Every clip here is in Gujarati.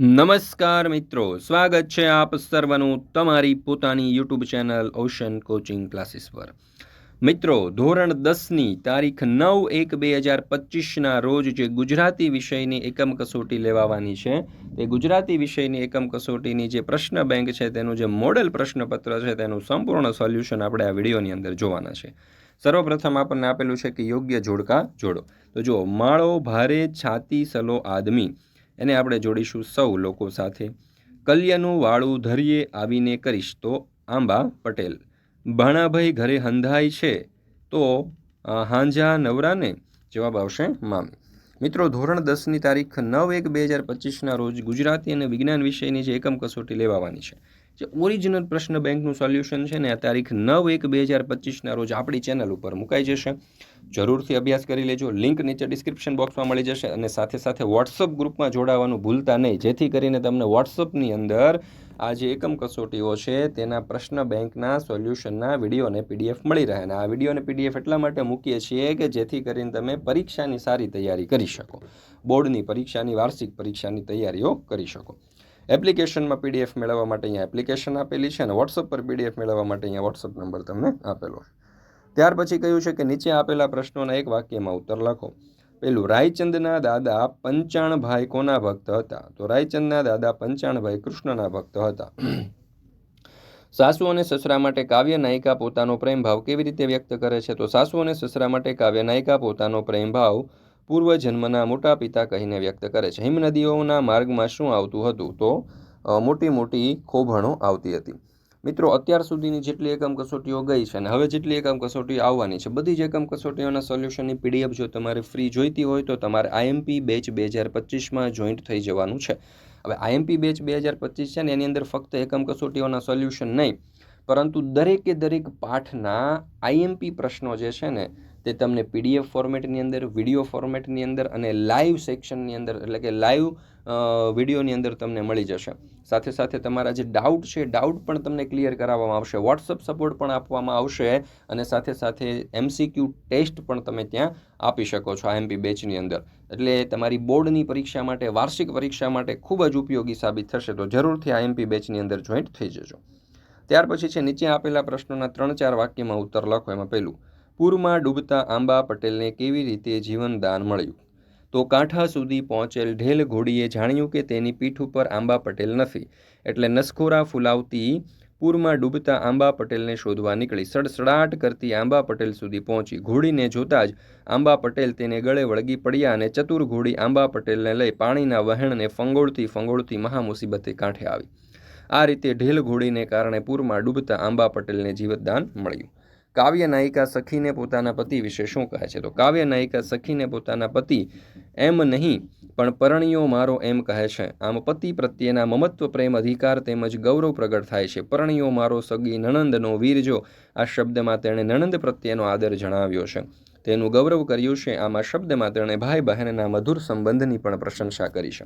નમસ્કાર મિત્રો, સ્વાગત છે આપ સર્વનું તમારી પોતાની YouTube channel ocean coaching classes પર. મિત્રો, ધોરણ દસની તારીખ નવ એક બે હજાર પચીસના રોજ જે ગુજરાતી વિષયની એકમ કસોટી લેવાવાની છે, તે ગુજરાતી વિષયની એકમ કસોટીની જે પ્રશ્ન બેંક છે, તેનું જે મોડેલ પ્રશ્નપત્ર છે, તેનું સંપૂર્ણ સોલ્યુશન આપણે આ વિડીયોની અંદર જોવાના છે. સર્વપ્રથમ આપણને આપેલું છે કે યોગ્ય જોડકા જોડો. તો જુઓ, માળો ભારે છાતી સલો આદમી. એને આપણે જોડીશું સૌ લોકો સાથે. કલ્યનું વાળું ધરીએ આવીને કરીશ તો આંબા પટેલ. ભાણાભાઈ ઘરે હંધાય છે તો હાંજા નવરાને? જવાબ આવશે મામી. મિત્રો, ધોરણ દસની તારીખ નવ એક બે હજાર પચીસના રોજ ગુજરાતી અને વિજ્ઞાન વિષયની જે એકમ કસોટી લેવાવાની છે જે ઓરિજિનલ પ્રશ્ન બેંકનું સોલ્યુશન છે ને આ તારીખ નવ એક બે હજાર પચીસના રોજ આપણી ચેનલ ઉપર મુકાઈ જશે. જરૂરથી અભ્યાસ કરી લેજો. લિંક નીચે ડિસ્ક્રિપ્શન બોક્સમાં મળી જશે અને સાથે સાથે વોટ્સઅપ ગ્રુપમાં જોડાવાનું ભૂલતા નહીં. જેથી કરીને તમને વોટ્સઅપની અંદર આ જે એકમ કસોટીઓ છે તેના પ્રશ્ન બેંકના સોલ્યુશનના વીડિયો અને પીડીએફ મળી રહે. અને આ વીડિયો અને પીડીએફ એટલા માટે મૂકીએ છીએ કે જેથી કરીને તમે પરીક્ષાની સારી તૈયારી કરી શકો. બોર્ડની પરીક્ષાની, વાર્ષિક પરીક્ષાની તૈયારીઓ કરી શકો. એપ્લિકેશનમાં પીડીએફ મેળવવા માટે અહીંયા એપ્લિકેશન આપેલી છે અને વોટ્સઅપ પર પીડીએફ મેળવવા માટે અહીંયા વોટ્સઅપ નંબર તમને આપેલો ત્યાર પછી કહ્યું છે કે નીચે આપેલા પ્રશ્નોના એક વાક્યમાં ઉત્તર લખો. પેલું રાયચંદના દાદા પંચાણભાઈ કોના ભક્ત હતા? તો રાયચંદના દાદા પંચાણભાઈ કૃષ્ણના ભક્ત હતા. સાસુ અને સસરા માટે કાવ્ય નાયિકા પોતાનો પ્રેમ ભાવ કેવી રીતે વ્યક્ત કરે છે? તો સાસુ અને સસરા માટે કાવ્ય નાયિકા પોતાનો પ્રેમ ભાવ પૂર્વ જન્મના મોટા પિતા કહીને વ્યક્ત કરે છે. હિમનદીઓના માર્ગમાં શું આવતું હતું? તો મોટી મોટી ખોભણો આવતી હતી. મિત્રો, અત્યાર સુધીની જેટલી એકમ કસોટીઓ ગઈ છે અને હવે જેટલી એકમ કસોટીઓ આવવાની છે, બધી જ એકમ કસોટીઓના સોલ્યુશનની પીડીએફ જો તમારે ફ્રી જોઈતી હોય તો તમારે આઈએમપી બેચ બે હજાર પચીસમાં જોઈન્ટ થઈ જવાનું છે. હવે આઈએમપી બેચ બે હજાર પચીસ છે ને એની અંદર ફક્ત એકમ કસોટીઓના સોલ્યુશન નહીં પરંતુ દરેકે દરેક પાઠના આઈએમપી પ્રશ્નો જે છે ને, તે તમને પીડીએફ ફોર્મેટની અંદર, વીડિયો ફોર્મેટની અંદર અને લાઈવ સેક્શનની અંદર, એટલે કે લાઈવ વિડીયોની અંદર તમને મળી જશે. સાથે સાથે તમારા જે ડાઉટ છે ડાઉટ પણ તમને ક્લિયર કરાવવામાં આવશે. વોટ્સઅપ સપોર્ટ પણ આપવામાં આવશે અને સાથે સાથે એમસીક્યુ ટેસ્ટ પણ તમે ત્યાં આપી શકો છો આઈએમપી બેચની અંદર. એટલે તમારી બોર્ડની પરીક્ષા માટે, વાર્ષિક પરીક્ષા માટે ખૂબ જ ઉપયોગી સાબિત થશે તો જરૂરથી આઈએમપી બેચની અંદર જોઈન્ટ થઈ જજો. ત્યાર પછી છે, નીચે આપેલા પ્રશ્નોના ત્રણ ચાર વાક્યમાં ઉત્તર લખો. એમાં પહેલું, પૂરમાં ડૂબતા આંબા પટેલને કેવી રીતે જીવનદાન મળ્યું? તો કાંઠા સુધી પહોંચેલ ઢેલ ઘોડીએ જાણ્યું કે તેની પીઠ ઉપર આંબા પટેલ નથી. એટલે નસખોરા ફૂલાવતી પૂરમાં ડૂબતા આંબા પટેલને શોધવા નીકળી. સડસડાટ કરતી આંબા પટેલ સુધી પહોંચી. ઘોડીને જોતા જ આંબા પટેલ તેને ગળે વળગી પડ્યા અને ચતુર ઘોડી આંબા પટેલને લઈ પાણીના વહેણને ફંગોળતી ફંગોળતી મહામુસીબતે કાંઠે આવી. આ રીતે ઢેલ ઘોડીને કારણે પૂરમાં ડૂબતા આંબા પટેલને જીવતદાન મળ્યું. કાવ્ય નાયિકા સખીને પોતાના પતિ વિશે શું કહે છે? તો કાવ્ય નાયિકા સખીને પોતાના પતિ એમ નહીં, પણ પરણીયો મારો એમ કહે છે. આમ પતિ પ્રત્યેના મમત્વ, પ્રેમ, અધિકાર તેમજ ગૌરવ પ્રગટ થાય છે. પરણિયો મારો સગી નણંદનો વીરજો આ શબ્દમાં તેણે નણંદ પ્રત્યેનો આદર જણાવ્યો છે. તેનું ગૌરવ કર્યું છે. આમાં શબ્દમાં તેણે ભાઈ બહેનના મધુર સંબંધની પણ પ્રશંસા કરી છે.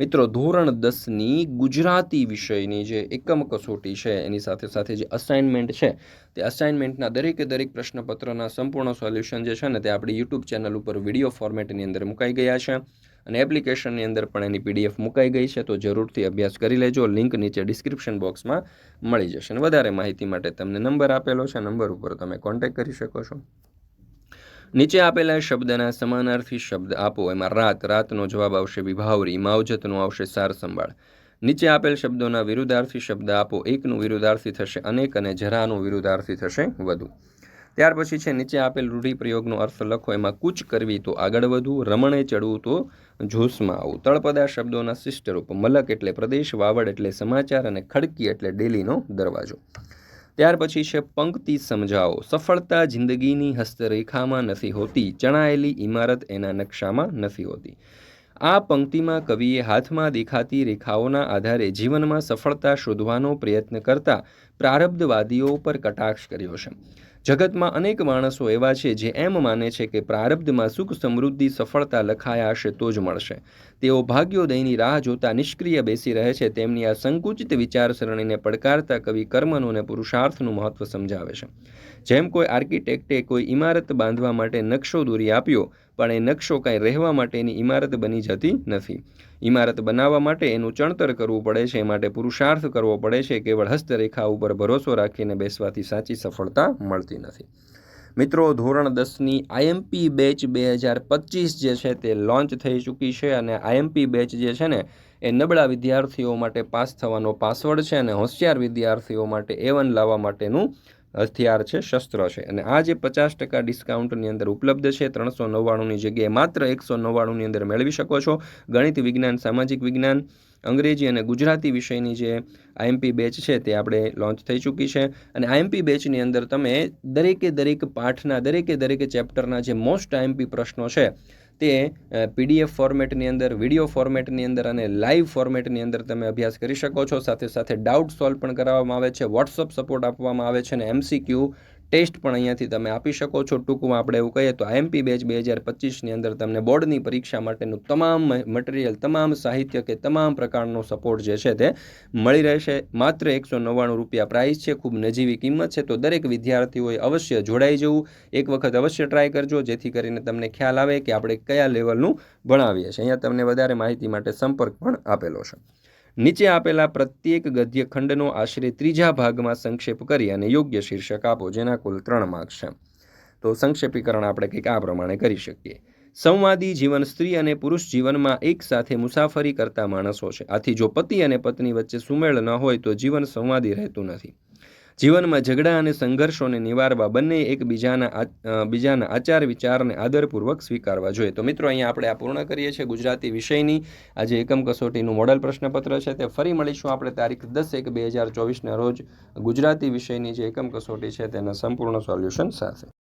મિત્રો, ધોરણ દસની ગુજરાતી વિષયની જે એકમ કસોટી છે, એની સાથે સાથે જે અસાઇનમેન્ટ છે, તે અસાઇનમેન્ટના દરેકે દરેક પ્રશ્નપત્રના સંપૂર્ણ સોલ્યુશન જે છે ને, તે આપણી યુટ્યુબ ચેનલ ઉપર વીડિયો ફોર્મેટની અંદર મુકાઈ ગયા છે. અને એપ્લિકેશનની અંદર પણ એની પીડીએફ મુકાઈ ગઈ છે. તો જરૂરથી અભ્યાસ કરી લેજો. લિંક નીચે ડિસ્ક્રિપ્શન બોક્સમાં મળી જશે. અને વધારે માહિતી માટે તમને નંબર આપેલો છે. નંબર ઉપર તમે કોન્ટેક્ટ કરી શકો છો. નીચે આપેલા શબ્દના સમાનાર્થી શબ્દ આપો. એમાં રાત, રાતનો જવાબ આવશે વિભાવરી, માવજતનો આવશે સાર સંભાળ. નીચે આપેલ શબ્દોના વિરુદ્ધાર્થી શબ્દ આપો. એકનું વિરુદ્ધાર્થી થશે અનેક અને જરાનું વિરુદ્ધાર્થી થશે વધુ. ત્યાર પછી છે, નીચે આપેલ રૂઢિપ્રયોગનો અર્થ લખો. એમાં કૂચ કરવી તો આગળ વધવું રમણે ચડવું તો જોશમાં આવું. તળપદા શબ્દોના શિષ્ટરૂપ, મલક એટલે પ્રદેશ, વાવડ એટલે સમાચાર અને ખડકી એટલે ડેલીનો દરવાજો. ત્યાર પછી છે પંક્તિ સમજાવો. સફળતા જિંદગીની હસ્તરેખામાં નથી હોતી, ચણાયેલી ઇમારત એના નકશામાં નથી હોતી. આ પંક્તિમાં કવિએ હાથમાં દેખાતી રેખાઓના આધારે જીવનમાં સફળતા શોધવાનો પ્રયત્ન કરતા પ્રારબ્ધવાદીઓ પર કટાક્ષ કર્યો છે. જગતમાં અનેક માણસો એવા છે જે એમ માને છે કે પ્રારબ્ધમાં સુખ સમૃદ્ધિ, સફળતા લખાયા હશે તો જ મળશે. તેઓ ભાગ્યોદયની રાહ જોતા નિષ્ક્રિય બેસી રહે છે. તેમની આ સંકુચિત વિચારસરણીને પડકારતા કવિ કર્મનું અને પુરુષાર્થનું મહત્વ સમજાવે છે. જેમ કોઈ આર્કિટેક્ટે કોઈ ઇમારત બાંધવા માટે નકશો દોરી આપ્યો પણ એ નકશો કાંઈ રહેવા માટેની ઇમારત બની જતી નથી. ઇમારત બનાવવા માટે એનું ચણતર કરવું પડે છે, એ માટે પુરુષાર્થ કરવો પડે છે, કેવળ હસ્તરેખા ઉપર ભરોસો રાખીને બેસવાથી સાચી સફળતા મળતી નથી. મિત્રો, ધોરણ દસની આઈએમપી બેચ બે હજાર પચીસ જે છે તે લોન્ચ થઈ ચૂકી છે અને આઈએમપી બેચ જે છે ને, એ નબળા વિદ્યાર્થીઓ માટે પાસ થવાનો પાસવર્ડ છે અને હોશિયાર વિદ્યાર્થીઓ માટે એ વન લાવવા માટેનું હથિયાર છે, શસ્ત્ર છે. અને આ જે પચાસ ટકા ડિસ્કાઉન્ટની અંદર ઉપલબ્ધ છે, ત્રણસો નવ્વાણુંની જગ્યાએ માત્ર એકસો નવ્વાણુંની અંદર મેળવી શકો છો. ગણિત વિજ્ઞાન, સામાજિક વિજ્ઞાન, અંગ્રેજી અને ગુજરાતી વિષયની જે આઈએમપી બેચ છે તે આપણે લોન્ચ થઈ ચૂકી છે. અને આઈએમપી બેચની અંદર તમે દરેકે દરેક પાઠના, દરેકે દરેક ચેપ્ટરના જે મોસ્ટ આઈએમપી પ્રશ્નો છે તે પીડીએફ ફોર્મેટની અંદર વીડિયો ફોર્મેટની અંદર અને લાઈવ ફોર્મેટની અંદર તમે અભ્યાસ કરી શકો છો. સાથે સાથે ડાઉટ સોલ્વ પણ કરાવવામાં આવે છે. વોટ્સઅપ સપોર્ટ આપવામાં આવે છે અને એમસીક્યુ ટેસ્ટ પણ અહીંયાથી તમે આપી શકો છો. ટૂંકમાં આપણે એવું કહીએ તો આઈએમપી બેચ બે હજાર પચીસની અંદર તમને બોર્ડની પરીક્ષા માટેનું તમામ મટીરિયલ, તમામ સાહિત્ય કે તમામ પ્રકારનો સપોર્ટ જે છે તે મળી રહેશે. માત્ર એકસો નવ્વાણું રૂપિયા પ્રાઇસ છે, ખૂબ નજીવી કિંમત છે. તો દરેક વિદ્યાર્થીઓએ અવશ્ય જોડાઈ જવું. એક વખત અવશ્ય ટ્રાય કરજો, જેથી કરીને તમને ખ્યાલ આવે કે આપણે કયા લેવલનું ભણાવીએ છીએ. અહીંયા તમને વધારે માહિતી માટે સંપર્ક પણ આપેલો છે. નીચે આપેલા પ્રત્યેક ગદ્ય ખંડનો આશરે ત્રીજા ભાગમાં સંક્ષેપ કરી અને યોગ્ય શીર્ષક આપો, જેના કુલ ત્રણ માર્ક્સ છે. તો સંક્ષેપીકરણ આપણે કંઈક આ પ્રમાણે કરી શકીએ. સંવાદી જીવન, સ્ત્રી અને પુરુષ જીવનમાં એક સાથે મુસાફરી કરતા માણસો છે. આથી જો પતિ અને પત્ની વચ્ચે સુમેળ ન હોય તો જીવન સંવાદી રહેતું નથી. જીવનમાં ઝઘડા અને સંઘર્ષોને નિવારવા બંને એકબીજાના બીજાના આચાર વિચારને આદરપૂર્વક સ્વીકારવા જોઈએ. તો મિત્રો, અહીંયા આપણે આ પૂર્ણ કરીએ છીએ ગુજરાતી વિષયની. આજે એકમ કસોટીનું મોડલ પ્રશ્નપત્ર છે તે ફરી મળીશું આપણે તારીખ દસ એક બે હજાર ચોવીસના રોજ ગુજરાતી વિષયની જે એકમ કસોટી છે તેના સંપૂર્ણ સોલ્યુશન સાથે.